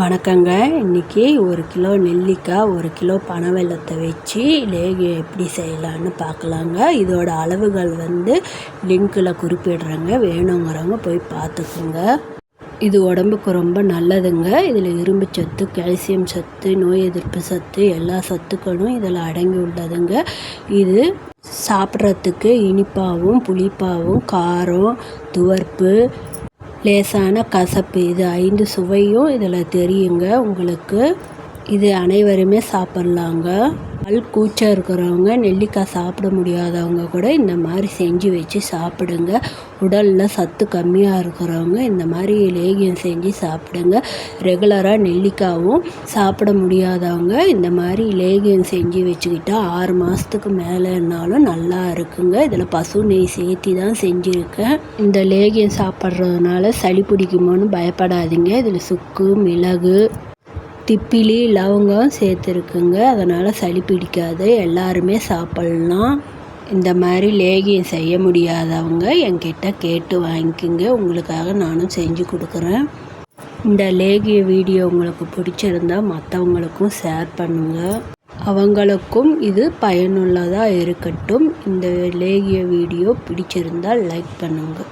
வணக்கங்க. இன்றைக்கி ஒரு கிலோ நெல்லிக்காய் ஒரு கிலோ பனவெல்லத்தை வச்சு லேகியம் எப்படி செய்யலான்னு பார்க்கலாங்க. இதோட அளவுகள் வந்து லிங்க்கில் குறிப்பிடுறேங்க. வேணுங்கிறவங்க போய் பார்த்துக்குங்க. இது உடம்புக்கு ரொம்ப நல்லதுங்க. இதில் இரும்பு சத்து கால்சியம் சத்து நோய் எதிர்ப்பு சத்து எல்லா சத்துக்களும் இதில் அடங்கி உள்ளதுங்க. இது சாப்பிட்றதுக்கு இனிப்பாகவும் புளிப்பாகவும் காரம் துவர்ப்பு லேசான கசப்பு இது ஐந்து சுவையும் இதில் தெரியுங்க உங்களுக்கு. இது அனைவருமே சாப்பிட்லாங்க. பல் கூச்சம் இருக்கிறவங்க நெல்லிக்காய் சாப்பிட முடியாதவங்க கூட இந்த மாதிரி செஞ்சு வச்சு சாப்பிடுங்க. உடலில் சத்து கம்மியாக இருக்கிறவங்க இந்த மாதிரி லேகியம் செஞ்சு சாப்பிடுங்க. ரெகுலராக நெல்லிக்காவும் சாப்பிட முடியாதவங்க இந்த மாதிரி லேகியம் செஞ்சு வச்சுக்கிட்டா ஆறு மாதத்துக்கு மேலேனாலும் நல்லா இருக்குங்க. இதில் பசு நெய் சேர்த்தி தான் செஞ்சுருக்கேன். இந்த லேகியம் சாப்பிட்றதுனால சளி பிடிக்குமோன்னு பயப்படாதீங்க. இதில் சுக்கு மிளகு திப்பிலி லவங்கம் சேர்த்துருக்குங்க. அதனால் சளி பிடிக்காது. எல்லாருமே சாப்பிட்லாம். இந்த மாதிரி லேகியம் செய்ய முடியாதவங்க என்கிட்ட கேட்டு வாங்கிக்கோங்க. உங்களுக்காக நானும் செஞ்சு கொடுக்குறேன். இந்த லேகிய வீடியோ உங்களுக்கு பிடிச்சிருந்தா மற்றவங்களுக்கும் ஷேர் பண்ணுங்கள் அவங்களுக்கும் இது பயனுள்ளதாக இருக்கட்டும். இந்த லேகிய வீடியோ பிடிச்சிருந்தால் லைக் பண்ணுங்கள்